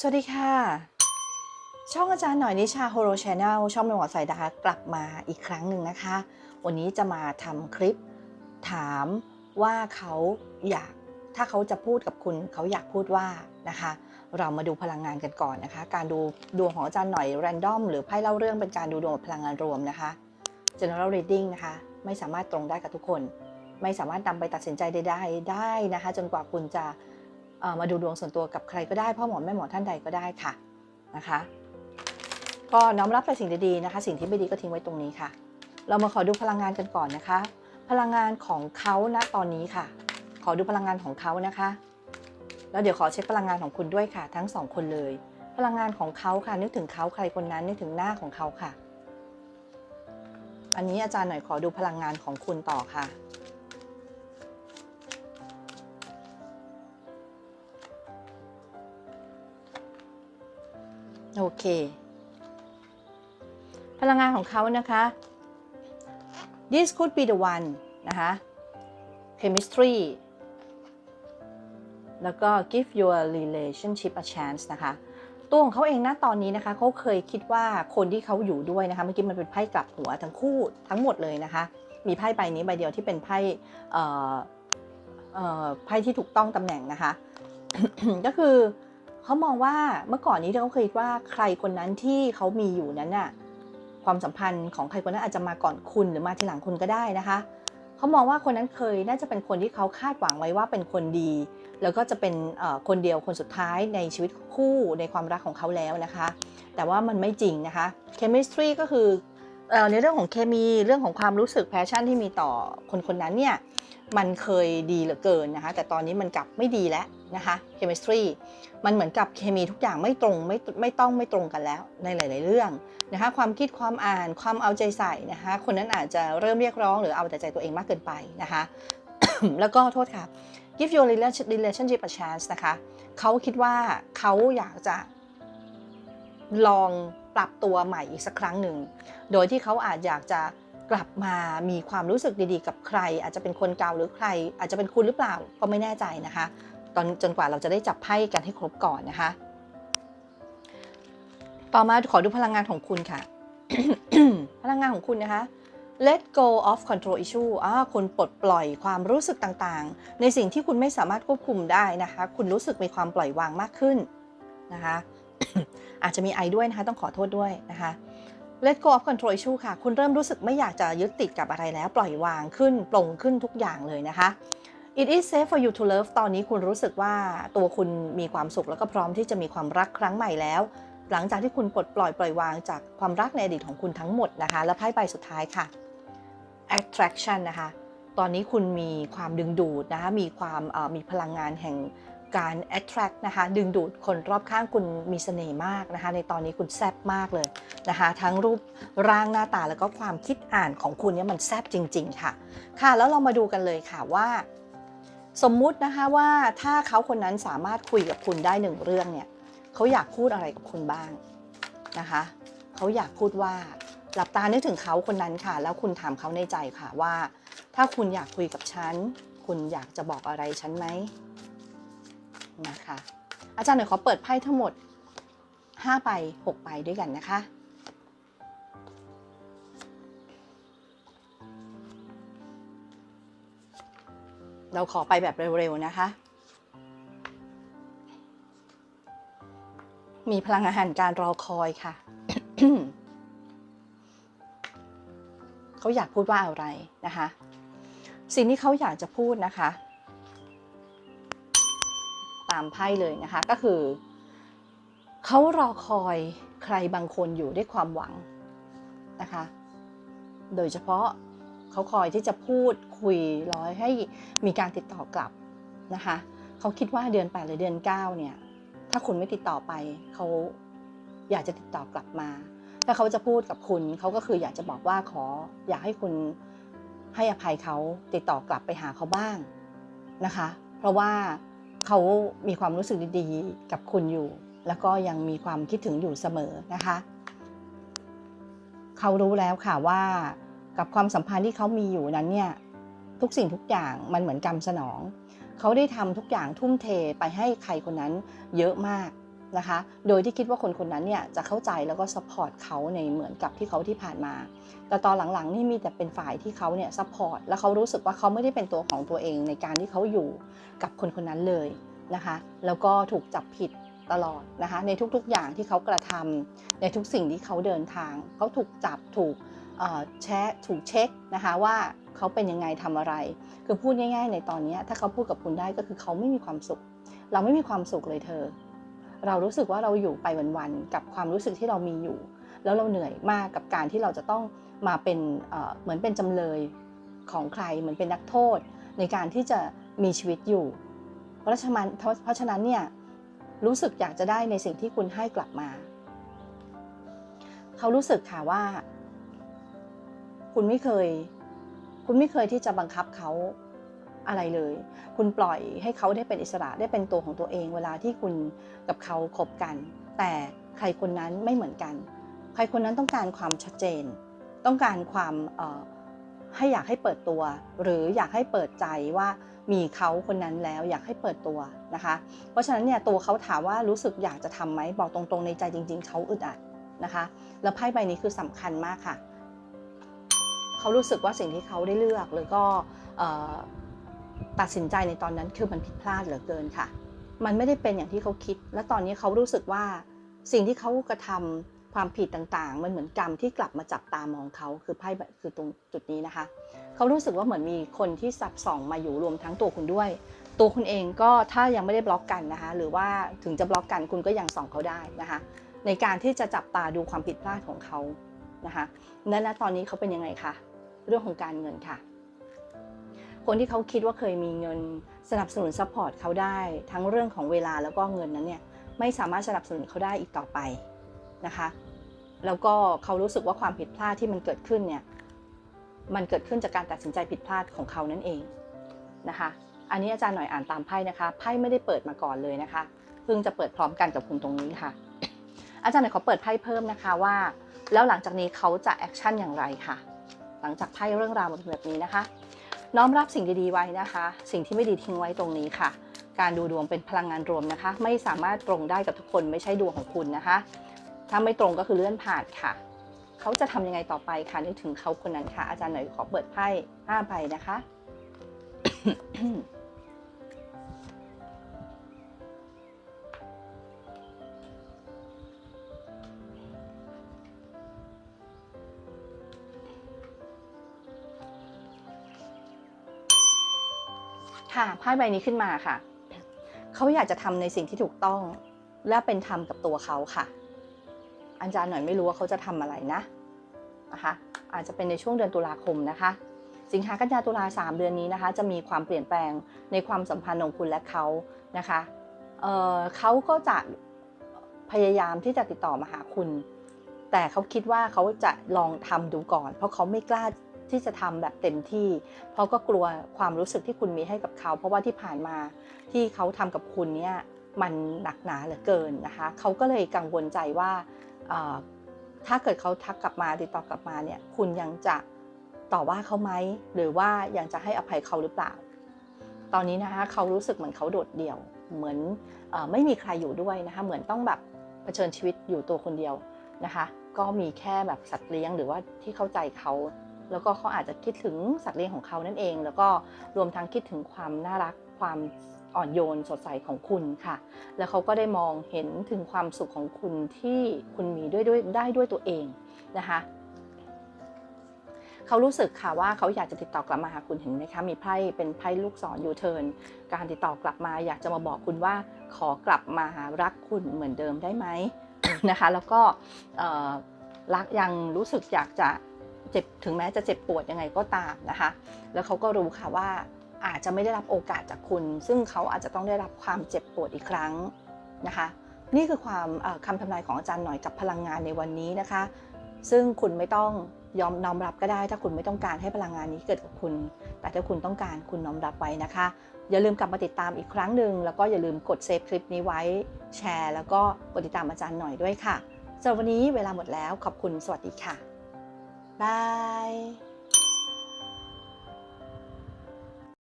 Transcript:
สวัสดีค่ะ ช่องอาจารย์หน่อยนิชาโฮโรชแนลช่องเป็นหมอสายดากลับมาอีกครั้งหนึ่งนะคะ วันนี้จะมาทำคลิป ถามว่าเขาอยากถ้าเขาจะพูดกับคุณเขาอยากพูดว่านะคะ เรามาดูพลังงานกันก่อนนะคะ การดูดวงของอาจารย์หน่อยแรนดอมหรือไพ่เล่าเรื่องเป็นการดูดวงพลังงานรวมนะคะ general reading นะคะ ไม่สามารถตรงได้กับทุกคน ไม่สามารถนำไปตัดสินใจใดๆได้นะคะ จนกว่าคุณจะ มาดูดวงส่วนตัวกับใครก็ได้พ่อหมอแม่หมอท่านใดก็ได้ค่ะนะคะ ก็น้อมรับแต่สิ่งดีๆนะคะ สิ่งที่ไม่ดีก็ทิ้งไว้ตรงนี้ค่ะ เรามาขอดูพลังงานกันก่อนนะคะ พลังงานของเขาณตอนนี้ค่ะ ขอดูพลังงานของเขานะคะ แล้วเดี๋ยวขอเช็คพลังงานของคุณด้วยค่ะ ทั้งสองคนเลย พลังงานของเขาค่ะ นึกถึงเขาใครคนนั้นนึกถึงหน้าของเขาค่ะ อันนี้อาจารย์หน่อยขอดูพลังงานของคุณต่อค่ะ โอเค พลังงานของเขานะคะ this could be the one นะคะ chemistry แล้วก็ give your relationship a chance นะคะ ตัวของเขาเองนะตอนนี้นะคะเขาเคยคิดว่าคนที่เขาอยู่ด้วยนะคะ เมื่อกี้มันเป็นไพ่กลับหัวทั้งคู่ทั้งหมดเลยนะคะ มีไพ่ใบนี้ใบเดียวที่เป็นไพ่ไพ่ที่ถูกต้องตำแหน่งนะคะ ก็คือเขามองว่าเมื่อก่อนนี้เขาเคยคิดว่าใครคนนั้นที่เขามีอยู่นั้นน่ะความสัมพันธ์ของใครคนนั้นอาจจะมาก่อนคุณหรือมาทีหลังคุณก็ได้นะคะเขามองว่าคนนั้นเคยน่าจะเป็นคนที่เขาคาดหวังไว้ว่าเป็นคนดี แล้วก็จะเป็นคนเดียวคนสุดท้ายในชีวิตคู่ในความรักของเขาแล้วนะคะ แต่ว่ามันไม่จริงนะคะ chemistry ก็คือ ในเรื่องของเคมีเรื่องของความรู้สึกแพชชั่นที่มีต่อคนคนนั้นเนี่ยมันเคยดีเหลือเกินนะคะแต่ตอนนี้มันกลับไม่ดีแล้วนะคะ chemistry มันเหมือนกับเคมีทุกอย่างไม่ตรงไม่ไม่ต้องไม่ตรงกันแล้วในหลาย ๆ เรื่องนะคะความคิดความอ่านความเอาใจใส่นะคะคนนั้นอาจจะเริ่มเรียกร้องหรือเอาแต่ใจตัวเองมากเกินไปนะคะแล้วก็โทษค่ะ give your relationship a chance นะคะเขาคิดว่าเขาอยากจะลอง ปรับตัวใหม่อีกสักครั้งหนึ่ง โดยที่เขาอาจอยากจะกลับมามีความรู้สึกดีๆ กับใคร อาจจะเป็นคนเก่าหรือใคร อาจจะเป็นคุณหรือเปล่าก็ไม่แน่ใจนะคะ ตอนจนกว่าเราจะได้จับไพ่กันให้ครบก่อนนะคะ ต่อมาขอดูพลังงานของคุณค่ะ พลังงานของคุณนะคะ let go of control issue อ่าคุณปลดปล่อยความรู้สึกต่างๆ ในสิ่งที่คุณไม่สามารถควบคุมได้นะคะ คุณรู้สึกมีความปล่อยวางมากขึ้นนะคะ อาจจะมีไอด้วยนะคะ ต้องขอโทษด้วยนะคะ let go of control issue ค่ะ คุณเริ่มรู้สึกไม่อยากจะยึดติดกับอะไรแล้ว ปล่อยวางขึ้นปลงขึ้นทุกอย่างเลยนะคะ it is safe for you to love ตอนนี้คุณรู้สึกว่าตัวคุณมีความสุขแล้วก็พร้อมที่จะมีความรักครั้งใหม่แล้ว หลังจากที่คุณปลดปล่อยปล่อยวางจากความรักในอดีตของคุณทั้งหมดนะคะ และไพ่ใบสุดท้ายค่ะ attraction นะคะ ตอนนี้คุณมีความดึงดูดนะคะ มีความมีพลังงานแห่ง การ attract นะคะดึงดูดคนรอบข้างคุณมีเสน่ห์มากนะคะในตอนนี้คุณแซบมากเลยนะคะทั้งรูปร่างหน้าตาแล้วก็ความคิดอ่านของคุณเนี่ยมันแซบจริง ๆ ค่ะ ค่ะแล้วเรามาดูกันเลยค่ะว่า สมมุตินะคะว่าถ้าเขาคนนั้นสามารถคุยกับคุณได้หนึ่งเรื่องเนี่ยเขาอยากพูดอะไรกับคุณบ้างนะคะเขาอยากพูดว่าหลับตานึกถึงเขาคนนั้นค่ะ แล้วคุณถามเขาในใจค่ะว่า ถ้าคุณอยากคุยกับฉัน คุณอยากจะบอกอะไรฉันไหม นะคะ อาจารย์หน่อยขอเปิดไพ่ทั้งหมด5ใบ6ใบด้วยกันนะคะ เราขอไปแบบเร็วๆนะคะ มีพลังงานการรอคอยค่ะ เขาอยากพูดว่าอะไรนะคะ สิ่งที่เขาอยากจะพูดนะคะ ตามไพ่เลยนะคะ ก็คือเขารอคอยใครบางคนอยู่ด้วยความหวังนะคะ โดยเฉพาะเขาคอยที่จะพูดคุยร้อยให้มีการติดต่อกลับนะคะเขาคิดว่าเดือน8หรือเดือน9เนี่ยถ้าคุณไม่ติดต่อไปเขาอยากจะติดต่อกลับมา ถ้าเขาจะพูดกับคุณเขาก็คืออยากจะบอกว่าขออยากให้คุณให้อภัยเขาติดต่อกลับไปหาเขาบ้างนะคะ เพราะว่า เขามีความรู้สึกดีๆ กับคุณอยู่ แล้วก็ยังมีความคิดถึงอยู่เสมอนะคะ เขารู้แล้วค่ะว่ากับความสัมพันธ์ที่เขามีอยู่นั้นเนี่ยทุกสิ่งทุกอย่างมันเหมือนกรรมสนอง เขาได้ทำทุกอย่างทุ่มเทไปให้ใครคนนั้นเยอะมาก นะคะ โดยที่คิดว่าคนคนนั้นเนี่ยจะเข้าใจแล้วก็สปอร์ตเขาในเหมือนกับที่เขาที่ผ่านมา แต่ตอนหลังๆนี่มีแต่เป็นฝ่ายที่เขาเนี่ยสปอร์ตแล้วเขารู้สึกว่าเขาไม่ได้เป็นตัวของตัวเองในการที่เขาอยู่กับคนคนนั้นเลยนะคะ แล้วก็ถูกจับผิดตลอดนะคะในทุกๆอย่างที่เขากระทำในทุกสิ่งที่เขาเดินทาง เขาถูกจับถูกแชะถูกเช็คนะคะว่าเขาเป็นยังไงทำอะไร คือพูดง่าย ๆ ในตอนนี้ถ้าเขาพูดกับคุณได้ก็คือเขาไม่มีความสุข เราไม่มีความสุขเลยเธอ เรารู้สึกว่าเราอยู่ไปวันๆกับความรู้สึกที่เรามีอยู่ แล้วเราเหนื่อยมากกับการที่เราจะต้องมาเป็นเหมือนเป็นจำเลยของใครเหมือนเป็นนักโทษ ในการที่จะมีชีวิตอยู่ เพราะฉะนั้นเพราะฉะนั้นเนี่ยรู้สึกอยากจะได้ในสิ่งที่คุณให้กลับมา เขารู้สึกค่ะว่า คุณไม่เคย คุณไม่เคยที่จะบังคับเขา อะไรเลย คุณปล่อยให้เขาได้เป็นอิสระได้เป็นตัวของตัวเอง เวลาที่คุณกับเขาคบกัน แต่ใครคนนั้นไม่เหมือนกัน ใครคนนั้นต้องการความชัดเจน ต้องการความเอ่อให้อยากให้เปิดตัว หรืออยากให้เปิดใจว่ามีเขาคนนั้นแล้วอยากให้เปิดตัวนะคะ เพราะฉะนั้นเนี่ยตัวเขาถามว่ารู้สึกอยากจะทำไหมบอกตรงๆในใจจริง ๆเขาอึดอัดนะคะ แล้วไพ่ใบนี้คือสำคัญมากค่ะ เขารู้สึกว่าสิ่งที่เขาได้เลือกหรือก็เอ่อ ตัดสินใจในตอนนั้นคือมันผิดพลาดเหลือเกินค่ะ มันไม่ได้เป็นอย่างที่เขาคิด และตอนนี้เขารู้สึกว่าสิ่งที่เขากระทำความผิดต่างๆ มันเหมือนกรรมที่กลับมาจับตามองเขาคือไพ่คือตรงจุดนี้นะคะ เขารู้สึกว่าเหมือนมีคนที่สับส่องมาอยู่รวมทั้งตัวคุณด้วย ตัวคุณเองก็ถ้ายังไม่ได้บล็อกกันนะคะ หรือว่าถึงจะบล็อกกันคุณก็ยังส่องเขาได้นะคะ ในการที่จะจับตาดูความผิดพลาดของเขานะคะนั่นนะตอนนี้เขาเป็นยังไงคะเรื่องของการเงินค่ะ คนที่เขาคิดว่าเคยมีเงินสนับสนุนซัพพอร์ตเขาได้ทั้งเรื่องของเวลาแล้วก็เงินนั้นเนี่ยไม่สามารถสนับสนุนเขาได้อีกต่อไปนะคะ แล้วก็เขารู้สึกว่าความผิดพลาดที่มันเกิดขึ้นเนี่ยมันเกิดขึ้นจากการตัดสินใจผิดพลาดของเขานั่นเองนะคะ อันนี้อาจารย์หน่อยอ่านตามไพ่นะคะไพ่ไม่ได้เปิดมาก่อนเลยนะคะเพิ่งจะเปิดพร้อมกันกับคุณตรงนี้ค่ะ อาจารย์หน่อยขอเปิดไพ่เพิ่มนะคะว่า แล้วหลังจากนี้เขาจะแอคชั่นอย่างไรค่ะ หลังจากไพ่เรื่องราวมันเป็นแบบนี้นะคะ น้อมรับสิ่งดีๆไว้นะคะ สิ่งที่ไม่ดีทิ้งไว้ตรงนี้ค่ะ การดูดวงเป็นพลังงานรวมนะคะ ไม่สามารถตรงได้กับทุกคนไม่ใช่ดวงของคุณนะคะ ถ้าไม่ตรงก็คือเลื่อนผ่านค่ะ เขาจะทำยังไงต่อไปค่ะนึกถึงเขาคนนั้นค่ะ อาจารย์หน่อยขอเปิดไพ่ห้าใบนะคะ ค่ะไพ่ใบนี้ขึ้นมาค่ะ เขาอยากจะทำในสิ่งที่ถูกต้อง และเป็นธรรมกับตัวเขาค่ะ อาจารย์หน่อยไม่รู้ว่าเขาจะทำอะไรนะนะคะอาจจะเป็นในช่วงเดือนตุลาคมนะคะ สิงหากันยาตุลาสามเดือนนี้นะคะ จะมีความเปลี่ยนแปลงในความสัมพันธ์ของคุณและเขานะคะเเขาก็จะพยายามที่จะติดต่อมาหาคุณ แต่เขาคิดว่าเขาจะลองทำดูก่อน เพราะเขาไม่กล้า ที่จะทำแบบเต็มที่เพราะก็กลัวความรู้สึกที่คุณมีให้กับเขา เพราะว่าที่ผ่านมาที่เขาทำกับคุณเนี่ยมันหนักหนาเหลือเกินนะคะเขาก็เลยกังวลใจว่าถ้าเกิดเขาทักกลับมาติดต่อกลับมาเนี่ยคุณยังจะต่อว่าเขาไหมหรือว่ายังจะให้อภัยเขาหรือเปล่า ตอนนี้นะคะเขารู้สึกเหมือนเขาโดดเดี่ยว เหมือนอไม่มีใครอยู่ด้วยนะคะเหมือนต้องแบบเผชิญชีวิตอยู่ตัวคนเดียวนะคะ ก็มีแค่แบบสัตว์เลี้ยงหรือว่าที่เข้าใจเขา แล้วก็เขาอาจจะคิดถึงสัตว์เลี้ยงของเขานั่นเอง แล้วก็รวมทั้งคิดถึงความน่ารักความอ่อนโยนสดใสของคุณค่ะ แล้วเขาก็ได้มองเห็นถึงความสุขของคุณที่คุณมีด้วยด้วยได้ด้วยตัวเองนะคะเขารู้สึกค่ะว่าเขาอยากจะติดต่อกลับมาหาคุณเห็นไหมคะมีไพ่เป็นไพ่ลูกศรยูเทิร์นการติดต่อกลับมาอยากจะมาบอกคุณว่าขอกลับมารักคุณเหมือนเดิมได้ไหมนะคะ แล้วก็เอ่อรักยังรู้สึกอยากจะ เจ็บถึงแม้จะเจ็บปวดยังไงก็ตามนะคะ แล้วเขาก็รู้ค่ะว่าอาจจะไม่ได้รับโอกาสจากคุณ ซึ่งเขาอาจจะต้องได้รับความเจ็บปวดอีกครั้งนะคะ นี่คือความคำทำนายของอาจารย์หน่อยกับพลังงานในวันนี้นะคะ ซึ่งคุณไม่ต้องยอมน้อมรับก็ได้ ถ้าคุณไม่ต้องการให้พลังงานนี้เกิดกับคุณ แต่ถ้าคุณต้องการคุณน้อมรับไว้นะคะ อย่าลืมกลับมาติดตามอีกครั้งหนึ่งแล้วก็อย่าลืมกดเซฟคลิปนี้ไว้แชร์ แล้วก็กดติดตามอาจารย์หน่อยด้วยค่ะสำหรับวันนี้เวลาหมดแล้วขอบคุณสวัสดีค่ะ บาย